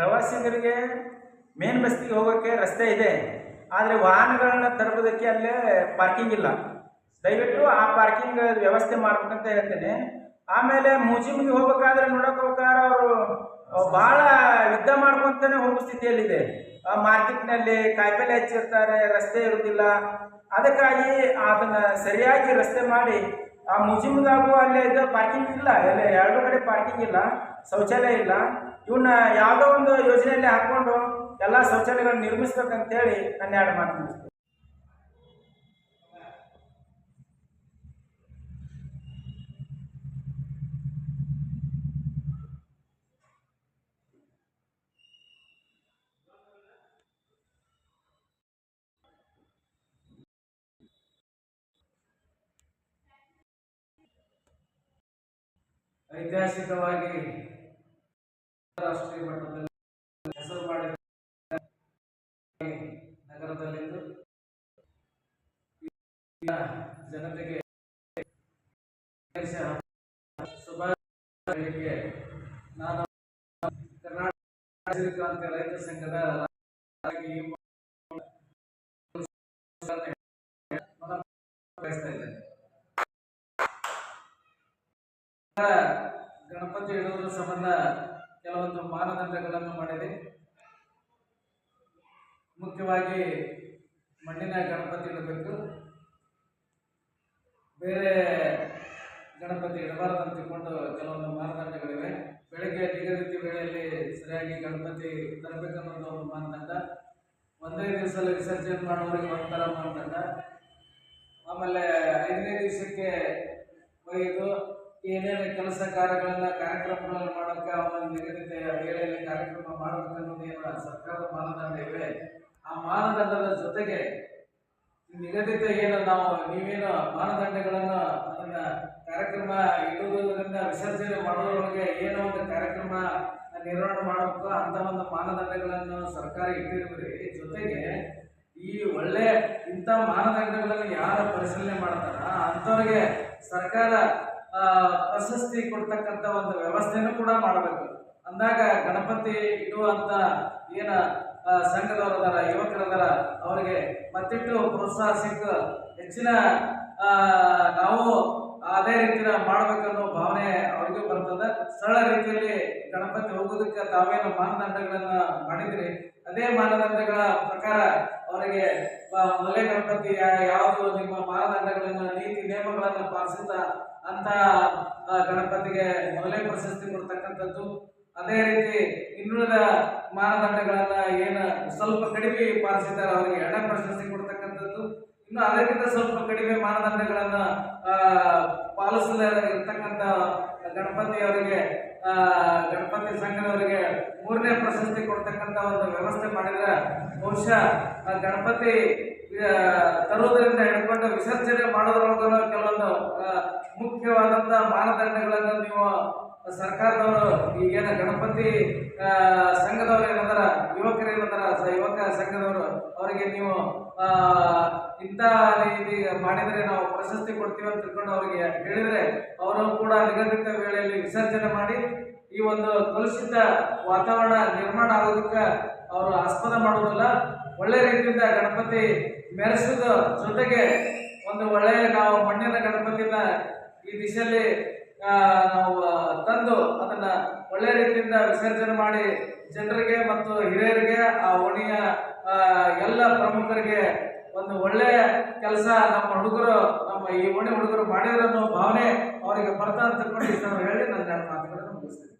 ಪ್ರವಾಸಿಗರಿಗೆ ಮೇನ್ ಬಸ್ತಿಗೆ ಹೋಗೋಕ್ಕೆ ರಸ್ತೆ ಇದೆ. ಆದರೆ ವಾಹನಗಳನ್ನ ತರುವುದಕ್ಕೆ ಅಲ್ಲೇ ಪಾರ್ಕಿಂಗ್ ಇಲ್ಲ. ದಯವಿಟ್ಟು ಆ ಪಾರ್ಕಿಂಗ್ ವ್ಯವಸ್ಥೆ ಮಾಡ್ಬೇಕಂತ ಹೇಳ್ತೇನೆ. ಆಮೇಲೆ ಮ್ಯೂಸಿಯಮ್ಗೆ ಹೋಗ್ಬೇಕಾದ್ರೆ ನೋಡೋಕೆ ಹೋಗ್ಬೇಕಾದ್ರೆ ಅವರು ಭಾಳ ಯುದ್ಧ ಮಾಡ್ಕೊಂತಾನೆ ಹೋಗೋ ಸ್ಥಿತಿಯಲ್ಲಿದೆ. ಮಾರ್ಕೆಟ್ನಲ್ಲಿ ಕಾಯಿಪಲ್ಲೆ ಹಚ್ಚಿರ್ತಾರೆ, ರಸ್ತೆ ಇರುವುದಿಲ್ಲ ಅದಕ್ಕಾಗಿ ಅದನ್ನ ಸರಿಯಾಗಿ ರಸ್ತೆ ಮಾಡಿ, ಆ ಮ್ಯೂಸಿಯಮ್ದಾಗೂ ಅಲ್ಲೇ ಇದು ಪಾರ್ಕಿಂಗ್ ಇಲ್ಲ. ಎಲ್ಲ ಎರಡು ಕಡೆ ಪಾರ್ಕಿಂಗ್ ಇಲ್ಲ. ಶೌಚಾಲಯ ಇಲ್ಲ. ಇವನ್ನ ಯಾವುದೋ ಒಂದು ಯೋಜನೆಯಲ್ಲಿ ಹಾಕ್ಕೊಂಡು ಎಲ್ಲ ಶೌಚಾಲಯಗಳನ್ನ ನಿರ್ಮಿಸ್ಬೇಕಂತೇಳಿ ನನ್ನ ಎರಡು ಮಾತು ಐತಿಹಾಸಿಕವಾಗಿ ರಾಷ್ಟ್ರೀಯ ಮಟ್ಟದಲ್ಲಿ ಹೆಸರು ಮಾಡಿದ ನಗರದಲ್ಲಿದ್ದು ಈಗ ಜನತೆಗೆ ದೇಶ ನಾನು ಕರ್ನಾಟಕ ರೈತ ಸಂಘದ ಗಣಪತಿ ಇಡುವುದರ ಸಂಬಂಧ ಕೆಲವೊಂದು ಮಾನದಂಡಗಳನ್ನು ಮಾಡಿದೆ. ಮುಖ್ಯವಾಗಿ ಮಣ್ಣಿನ ಗಣಪತಿ ಇಡಬೇಕು. ಬೇರೆ ಗಣಪತಿ ಇಡಬಾರದು ಅಂತ ತಿಳ್ಕೊಂಡು ಕೆಲವೊಂದು ಮಾನದಂಡಗಳಿವೆ. ಬೆಳಗ್ಗೆ ನಿಗದಿತ ವೇಳೆಯಲ್ಲಿ ಸರಿಯಾಗಿ ಗಣಪತಿ ತರಬೇಕನ್ನೋದು ಒಂದು ಮಾನದಂಡ. ಒಂದನೇ ದಿವಸದಲ್ಲಿ ವಿಸರ್ಜನೆ ಮಾಡುವವರಿಗೆ ಒಂಥರ ಮಾನದಂಡ. ಆಮೇಲೆ ಐದನೇ ದಿವಸಕ್ಕೆ ಒಯ್ದು ಏನೇನು ಕೆಲಸ ಕಾರ್ಯಗಳನ್ನ ಕಾರ್ಯಕ್ರಮಗಳನ್ನು ಮಾಡೋಕೆ ಅವನ ನಿಗದಿತ ವೇಳೆಯಲ್ಲಿ ಕಾರ್ಯಕ್ರಮ ಮಾಡಬೇಕನ್ನೋದು ಏನ ಸರ್ಕಾರದ ಮಾನದಂಡ ಇವೆ. ಆ ಮಾನದಂಡದ ಜೊತೆಗೆ ನಿಗದಿತ ಏನು ನಾವು ನೀವೇನು ಮಾನದಂಡಗಳನ್ನು ಅದನ್ನ ಕಾರ್ಯಕ್ರಮ ಇಡುವುದರಿಂದ ವಿಸರ್ಜನೆ ಮಾಡೋದ್ರೊಳಗೆ ಏನೋ ಒಂದು ಕಾರ್ಯಕ್ರಮ ನಿರ್ವಹಣೆ ಮಾಡಬೇಕು ಅಂತ ಒಂದು ಮಾನದಂಡಗಳನ್ನು ಸರ್ಕಾರ ಇಟ್ಟಿರುವುದ್ರಿ ಜೊತೆಗೆ ಈ ಒಳ್ಳೆ ಇಂಥ ಮಾನದಂಡಗಳನ್ನು ಯಾರು ಪರಿಶೀಲನೆ ಮಾಡ್ತಾರ? ಅಂಥವ್ರಿಗೆ ಸರ್ಕಾರ ಪ್ರಶಸ್ತಿ ಕೊಡ್ತಕ್ಕಂಥ ಒಂದು ವ್ಯವಸ್ಥೆನೂ ಕೂಡ ಮಾಡಬೇಕು. ಅಂದಾಗ ಗಣಪತಿ ಇಡುವಂತ ಏನ ಸಂಘದವರದಾರ ಸಂಘದವರು ಯುವಕರದಾರ ಅವರಿಗೆ ಮತ್ತಿಟ್ಟು ಪ್ರೋತ್ಸಾಹ ಸಿಕ್ಕು ಹೆಚ್ಚಿನ ನಾವು ಅದೇ ರೀತಿಯ ಮಾಡ್ಬೇಕನ್ನೋ ಭಾವನೆ ಅವ್ರಿಗೂ ಬರ್ತದೆ. ಸರಳ ರೀತಿಯಲ್ಲಿ ಗಣಪತಿ ಹೋಗೋದಕ್ಕೆ ತಾವೇನು ಮಾನದಂಡಗಳನ್ನ ಮಾಡಿದ್ರಿ? ಅದೇ ಮಾನದಂಡಗಳ ಪ್ರಕಾರ ಅವರಿಗೆ ಮೊದಲೇ ಗಣಪತಿ ಯಾವುದು ನಿಮ್ಮ ಮಾನದಂಡಗಳನ್ನು, ನೀತಿ ನಿಯಮಗಳನ್ನು ಪಾಲಿಸಿದ ಅಂತ ಗಣಪತಿಗೆ ಮೊದಲೇ ಪ್ರಶಸ್ತಿ ಕೊಡ್ತಕ್ಕಂಥದ್ದು. ಅದೇ ರೀತಿ ಇನ್ನುಳಿದ ಮಾನದಂಡಗಳನ್ನ ಏನು ಸ್ವಲ್ಪ ಕಡಿಮೆ ಪಾಲಿಸಿದ್ದಾರೆ ಅವರಿಗೆ ಎರಡನೇ ಪ್ರಶಸ್ತಿ ಕೊಡ್ತಕ್ಕಂಥದ್ದು. ಇನ್ನು ಅದಕ್ಕಿಂತ ಸ್ವಲ್ಪ ಕಡಿಮೆ ಮಾನದಂಡಗಳನ್ನ ಪಾಲಿಸದೇ ಇರ್ತಕ್ಕಂಥ ಗಣಪತಿ ಅವರಿಗೆ ಆ, ಗಣಪತಿ ಸಂಘದವರಿಗೆ ಮೂರನೇ ಪ್ರಶಸ್ತಿ ಕೊಡ್ತಕ್ಕಂಥ ಒಂದು ವ್ಯವಸ್ಥೆ ಮಾಡಿದ್ರೆ ಬಹುಶಃ ಗಣಪತಿ ತರುವುದರಿಂದ ಹಿಡ್ಕೊಂಡು ವಿಸರ್ಜನೆ ಮಾಡೋದ್ರೊಳಗೂ ಕೆಲವೊಂದು ಮುಖ್ಯವಾದಂಥ ಮಾನದಂಡಗಳನ್ನು ನೀವು ಸರ್ಕಾರದವರು, ಈಗೇನ ಗಣಪತಿ ಸಂಘದವರು ಏನದಾರ ಯುವಕರು ಏನದಾರ ಯುವಕ ಸಂಘದವರು, ಅವರಿಗೆ ನೀವು ಇಂಥ ರೀತಿ ಮಾಡಿದರೆ ನಾವು ಪ್ರಶಸ್ತಿ ಕೊಡ್ತೀವಿ ಅಂತ ತಿಳ್ಕೊಂಡು ಅವರಿಗೆ ಹೇಳಿದರೆ ಅವರು ಕೂಡ ನಿಗದಿತ ವೇಳೆಯಲ್ಲಿ ವಿಸರ್ಜನೆ ಮಾಡಿ ಈ ಒಂದು ಕಲುಷಿತ ವಾತಾವರಣ ನಿರ್ಮಾಣ ಆಗೋದಕ್ಕೆ ಅವರು ಆಸ್ಪದ ಮಾಡೋದಿಲ್ಲ. ಒಳ್ಳೆ ರೀತಿಯಿಂದ ಗಣಪತಿ ಮೆರೆಸೋದು ಜೊತೆಗೆ ಒಂದು ಒಳ್ಳೆಯ ನಾವು ಮಣ್ಣಿನ ಈ ದಿಶೆಯಲ್ಲಿ ನಾವು ತಂದು ಅದನ್ನ ಒಳ್ಳೆ ರೀತಿಯಿಂದ ವಿಸರ್ಜನೆ ಮಾಡಿ ಜನರಿಗೆ ಮತ್ತು ಹಿರಿಯರಿಗೆ, ಆ ಓಣಿಯ ಎಲ್ಲ ಪ್ರಮುಖರಿಗೆ ಒಂದು ಒಳ್ಳೆಯ ಕೆಲಸ ನಮ್ಮ ಹುಡುಗರು, ನಮ್ಮ ಈ ಓಣಿ ಹುಡುಗರು ಮಾಡಿರೋ ಭಾವನೆ ಅವರಿಗೆ ಬರ್ತಾ ಅಂತ ಹೇಳಿ ನನ್ನ ಮಾತುಗಳನ್ನು ಮುಗಿಸ್ತೀನಿ.